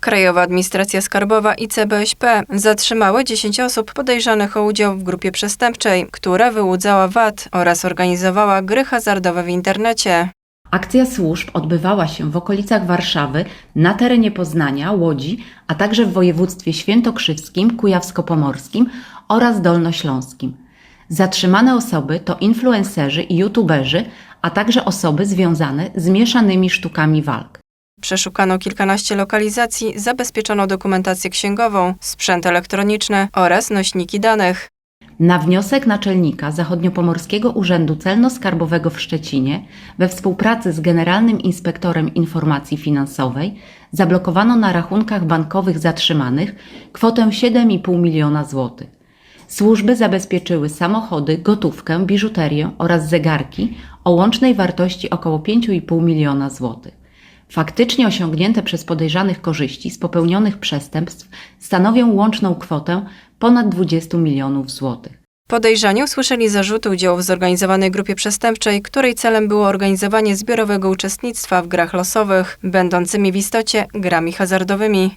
Krajowa Administracja Skarbowa i CBŚP zatrzymały 10 osób podejrzanych o udział w grupie przestępczej, która wyłudzała VAT oraz organizowała gry hazardowe w internecie. Akcja służb odbywała się w okolicach Warszawy, na terenie Poznania, Łodzi, a także w województwie świętokrzyskim, kujawsko-pomorskim oraz dolnośląskim. Zatrzymane osoby to influencerzy i youtuberzy, a także osoby związane z mieszanymi sztukami walk. Przeszukano kilkanaście lokalizacji, zabezpieczono dokumentację księgową, sprzęt elektroniczny oraz nośniki danych. Na wniosek naczelnika Zachodniopomorskiego Urzędu Celno-Skarbowego w Szczecinie we współpracy z Generalnym Inspektorem Informacji Finansowej zablokowano na rachunkach bankowych zatrzymanych kwotę 7,5 miliona złotych. Służby zabezpieczyły samochody, gotówkę, biżuterię oraz zegarki o łącznej wartości około 5,5 miliona złotych. Faktycznie osiągnięte przez podejrzanych korzyści z popełnionych przestępstw stanowią łączną kwotę ponad 20 milionów złotych. Podejrzani usłyszeli zarzuty udziału w zorganizowanej grupie przestępczej, której celem było organizowanie zbiorowego uczestnictwa w grach losowych, będącymi w istocie grami hazardowymi.